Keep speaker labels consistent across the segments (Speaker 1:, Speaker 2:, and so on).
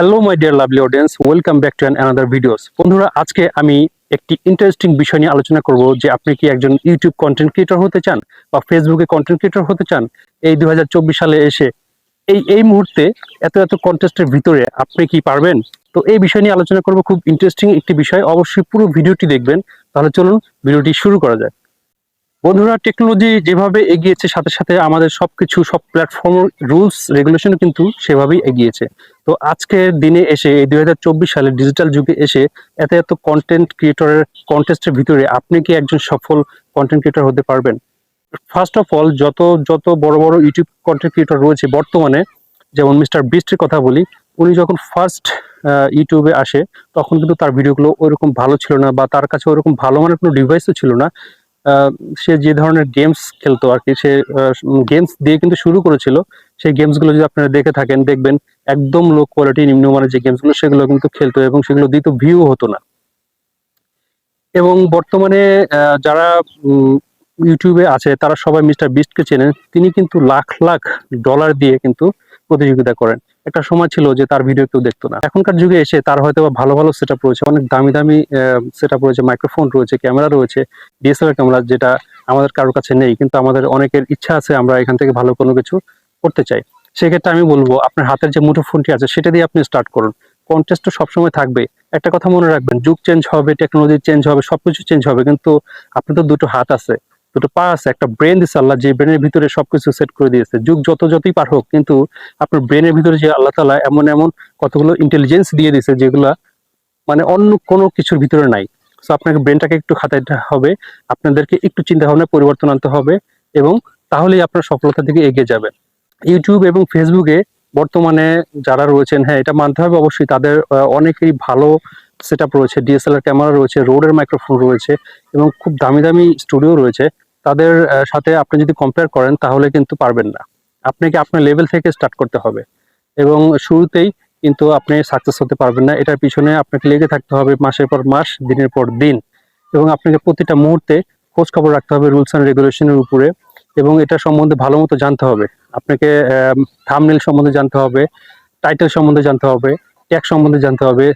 Speaker 1: Hello my dear lovely audience welcome back to another videos বন্ধুরা, আজকে আমি একটি ইন্টারেস্টিং বিষয় নিয়ে আলোচনা করব যে আপনি কি একজন ইউটিউব কন্টেন্ট ক্রিয়েটর হতে চান বা ফেসবুকে কন্টেন্ট ক্রিয়েটর হতে চান? এই দু হাজার চব্বিশ সালে এসে এই এই মুহূর্তে এত এত কন্টেস্টের ভিতরে আপনি কি পারবেন? তো এই বিষয় নিয়ে আলোচনা করব। খুব ইন্টারেস্টিং একটি বিষয়। অবশ্যই পুরো ভিডিওটি দেখবেন। তাহলে চলুন, ভিডিওটি শুরু করা যায় বন্ধুরা টেকনোলজি যেভাবে এগিয়েছে, সাথে সাথে আমাদের সবকিছু, সব প্ল্যাটফর্ম রুলস রেগুলেশন কিন্তু সেভাবেই এগিয়েছে। তো আজকের দিনে এসে, এই দু হাজার চব্বিশ সালে ডিজিটাল যুগে এসে, এত এত কন্টেন্ট ক্রিয়েটরের কন্টেস্টের ভিতরে আপনি কি একজন সফল কন্টেন্ট ক্রিয়েটর হতে পারবেন? ফার্স্ট অফ অল যত যত বড় বড় ইউটিউব কন্টেন্ট ক্রিয়েটর রয়েছে বর্তমানে, যেমন মিস্টার বিস্টের কথা বলি, উনি যখন ফার্স্ট ইউটিউবে আসে, তখন কিন্তু তার ভিডিওগুলো ওইরকম ভালো ছিল না, বা তার কাছে ওরকম ভালো মানের কোনো ডিভাইসও ছিল না। সে যে ধরনের গেমস খেলতো আর কি, সে গেমস দিয়ে কিন্তু শুরু করেছিল। সেই গেমসগুলো যদি আপনারা দেখে থাকেন, দেখবেন একদম লো কোয়ালিটি নিম্নমানের যে গেমসগুলো সেগুলো কিন্তু খেলতো এবং সেগুলো দিত ভিউ হতো না। এবং বর্তমানে যারা ইউটিউবে আছে, তারা সবাই মিস্টার বিস্টকে চেনেন। তিনি কিন্তু লাখ লাখ ডলার দিয়ে কিন্তু প্রতিযোগিতা করেন। একটা সময় ছিল যে তার ভিডিও কেউ দেখতো না। এখনকার যুগে এসে তার হয়তো ভালো ভালো সেট রয়েছে, অনেক দামি দামি সেট রয়েছে মাইক্রোফোন রয়েছে ক্যামেরা রয়েছে ডিএসএলআর ক্যামেরা যেটা আমাদের কারোর কাছে নেই, কিন্তু আমাদের অনেকের ইচ্ছা আছে আমরা এখান থেকে ভালো কোনো কিছু করতে চাই। সেক্ষেত্রে আমি বলব, আপনার হাতের যে মুঠোফোনটি আছে, সেটা দিয়ে আপনি স্টার্ট করুন। কন্টেস্ট তো সবসময় থাকবে। একটা কথা মনে রাখবেন, যুগ চেঞ্জ হবে টেকনোলজি চেঞ্জ হবে, সবকিছু চেঞ্জ হবে, কিন্তু আপনার তো দুটো হাত আছে। দুটো পা আছে একটা ব্রেন দিচ্ছে আল্লাহ যে ব্রেনের ভিতরে সবকিছু সেট করে দিয়েছে। যুগ যত যতই পার হোক কিন্তু আপনার ব্রেনের ভিতরে যে আল্লাহ তালা এমন এমন কতগুলো ইন্টেলিজেন্স দিয়ে দিয়েছে যেগুলা মানে অন্য কোনো কিছুর ভিতরে নাই। তো আপনাকে ব্রেনটাকে একটু খাতাইতে হবে আপনাদেরকে একটু চিন্তা ভাবনা পরিবর্তন আনতে হবে এবং তাহলেই আপনার সফলতার দিকে এগিয়ে যাবেন ইউটিউব এবং ফেসবুকে বর্তমানে যারা রয়েছেন হ্যাঁ এটা মানতে হবে অবশ্যই তাদের আহ, অনেকেরই ভালো সেট রয়েছে ডিএসএলআর ক্যামেরা রয়েছে, রোডের মাইক্রোফোন রয়েছে এবং খুব দামি দামি স্টুডিও রয়েছে। তাদের সাথে আপনি যদি কম্পেয়ার করেন তাহলে কিন্তু পারবেন না। আপনাকে আপনার লেভেল থেকে স্টার্ট করতে হবে? এবং শুরুতেই কিন্তু আপনি সাকসেস হতে পারবেন না। এটার পিছনে আপনাকে লেগে থাকতে হবে মাসের পর মাস, দিনের পর দিন। এবং আপনাকে প্রতিটা মুহূর্তে খোঁজ খবর রাখতে হবে রুলস অ্যান্ড রেগুলেশনের উপরে। এবং এটা সম্বন্ধে ভালো মতো জানতে হবে। আপনাকে থামনেল সম্বন্ধে জানতে হবে টাইটেল সম্বন্ধে জানতে হবে। ট্যাগ সম্বন্ধে জানতে হবে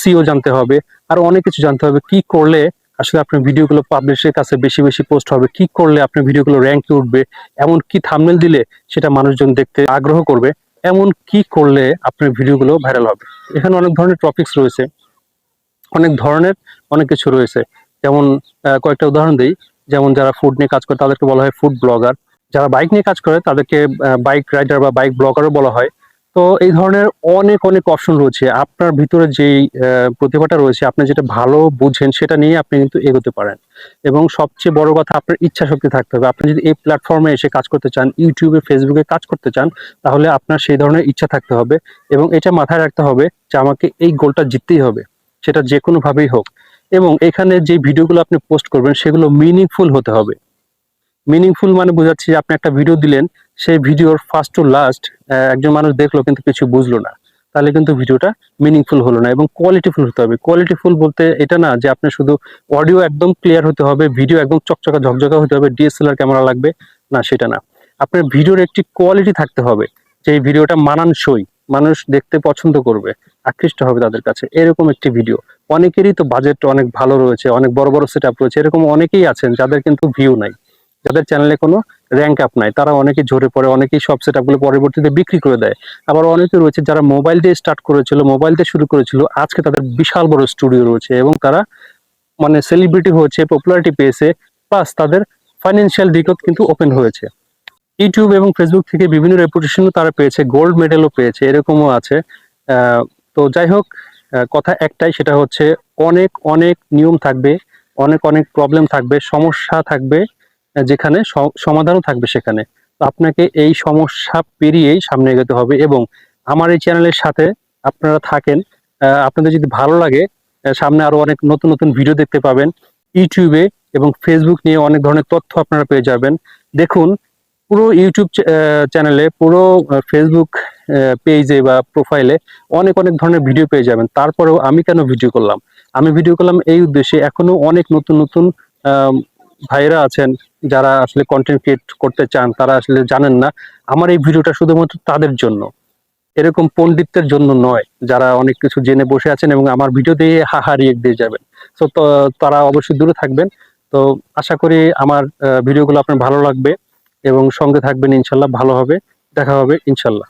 Speaker 1: সিও জানতে হবে, আর অনেক কিছু জানতে হবে, কি করলে আসলে আপনার ভিডিওগুলো পাবলিশের কাছে বেশি বেশি পোস্ট হবে, কি করলে আপনার ভিডিওগুলো র্যাঙ্কে উঠবে, এমন কি থামনেল দিলে সেটা মানুষজন দেখতে আগ্রহ করবে, এমন কি করলে আপনার ভিডিওগুলো ভাইরাল হবে। এখানে অনেক ধরনের টপিকস রয়েছে, অনেক ধরনের অনেক কিছু রয়েছে। যেমন কয়েকটা উদাহরণ দিই, যেমন যারা ফুড নিয়ে কাজ করে তাদেরকে বলা হয় ফুড ব্লগার যারা বাইক নিয়ে কাজ করে তাদেরকে বাইক রাইডার বা বাইক ব্লগারও বলা হয়। তো এই ধরনের অনেক অনেক অপশন রয়েছে। আপনার ভিতরে যেই প্রতিভাটা রয়েছে, আপনি যেটা ভালো বুঝেন, সেটা নিয়ে আপনি কিন্তু এগোতে পারেন। এবং সবচেয়ে বড় কথা, আপনার ইচ্ছা শক্তি থাকতে হবে। আপনি যদি এই প্ল্যাটফর্মে এসে কাজ করতে চান ইউটিউবে ফেসবুকে কাজ করতে চান, তাহলে আপনার সেই ধরনের ইচ্ছা থাকতে হবে। এবং এটা মাথায় রাখতে হবে যে আমাকে এই গোলটা জিততেই হবে, সেটা যে কোনো ভাবেই হোক। এবং এখানে যে ভিডিওগুলো আপনি পোস্ট করবেন, সেগুলো মিনিংফুল হতে হবে। মিনিংফুল মানে বোঝাচ্ছি যে আপনি একটা ভিডিও দিলেন সেই ভিডিওর ফার্স্ট টু লাস্ট একজন মানুষ দেখল কিন্তু কিছু বুঝলো না। তাহলে কিন্তু ভিডিওটা মিনিংফুল হলো না এবং কোয়ালিটিফুল হতে হবে। কোয়ালিটিফুল বলতে এটা না যে আপনি শুধু অডিও একদম ক্লিয়ার হতে হবে ভিডিও একদম চকচকা, ঝকঝকা হতে হবে ডিএসএলআর ক্যামেরা লাগবে, না, সেটা না। আপনার ভিডিওর একটি কোয়ালিটি থাকতে হবে, যে এই ভিডিওটা মানানসই, মানুষ দেখতে পছন্দ করবে, আকৃষ্ট হবে তাদের কাছে। এরকম একটি ভিডিও অনেকেরই তো বাজেট অনেক ভালো রয়েছে, অনেক বড় বড় সেট রয়েছে, এরকম অনেকেই আছেন যাদের কিন্তু ভিউ নাই। যাদের চ্যানেলে কোনো র্যাঙ্ক আপ নাই, তারা অনেকেই ঝরে পড়ে, অনেকেই সব সেট আপগুলো পরবর্তীতে বিক্রি করে দেয়। আবার অনেকে রয়েছে যারা মোবাইল দিয়ে স্টার্ট করেছিল মোবাইল দিয়ে শুরু করেছিল, আজকে তাদের বিশাল বড় স্টুডিও রয়েছে এবং তারা মানে সেলিব্রিটি হয়েছে পপুলারিটি পেয়েছে প্লাস তাদের ফাইন্যান্সিয়াল দিকও কিন্তু ওপেন হয়েছে। ইউটিউব এবং ফেসবুক থেকে বিভিন্ন রেপুটেশনও তারা পেয়েছে গোল্ড মেডেলও পেয়েছে, এরকমও আছে। তো যাই হোক কথা একটাই, সেটা হচ্ছে অনেক অনেক নিয়ম থাকবে, অনেক অনেক প্রবলেম থাকবে, সমস্যা থাকবে। যেখানে সমাধানও থাকবে সেখানে। তো আপনাকে এই সমস্যা পেরিয়েই সামনে এগোতে হবে এবং আমার এই চ্যানেলের সাথে আপনারা থাকেন আপনাদের যদি ভালো লাগে সামনে আরও অনেক নতুন নতুন ভিডিও দেখতে পাবেন। ইউটিউবে এবং ফেসবুক নিয়ে অনেক ধরনের তথ্য আপনারা পেয়ে যাবেন। দেখুন, পুরো ইউটিউব চ্যানেলে, পুরো ফেসবুক পেজে বা প্রোফাইলে অনেক অনেক ধরনের ভিডিও পেয়ে যাবেন। তারপরেও আমি কেন ভিডিও করলাম? আমি ভিডিও করলাম এই উদ্দেশ্যে এখনও অনেক নতুন নতুন ভাইরা আছেন, যারা আসলে কন্টেন্ট ক্রিয়েট করতে চান, তারা আসলে জানেন না। আমার এই ভিডিওটা শুধুমাত্র তাদের জন্য। এরকম পণ্ডিতদের জন্য নয়, যারা অনেক কিছু জেনে বসে আছেন এবং আমার ভিডিও দিয়ে হাহা রিয়েক্ট দিয়ে যাবেন। তো তারা অবশ্যই দূরে থাকবেন। তো আশা করি আমার ভিডিওগুলো আপনার ভালো লাগবে এবং সঙ্গে থাকবেন, ইনশাল্লাহ ভালো হবে, দেখা হবে, ইনশাল্লাহ।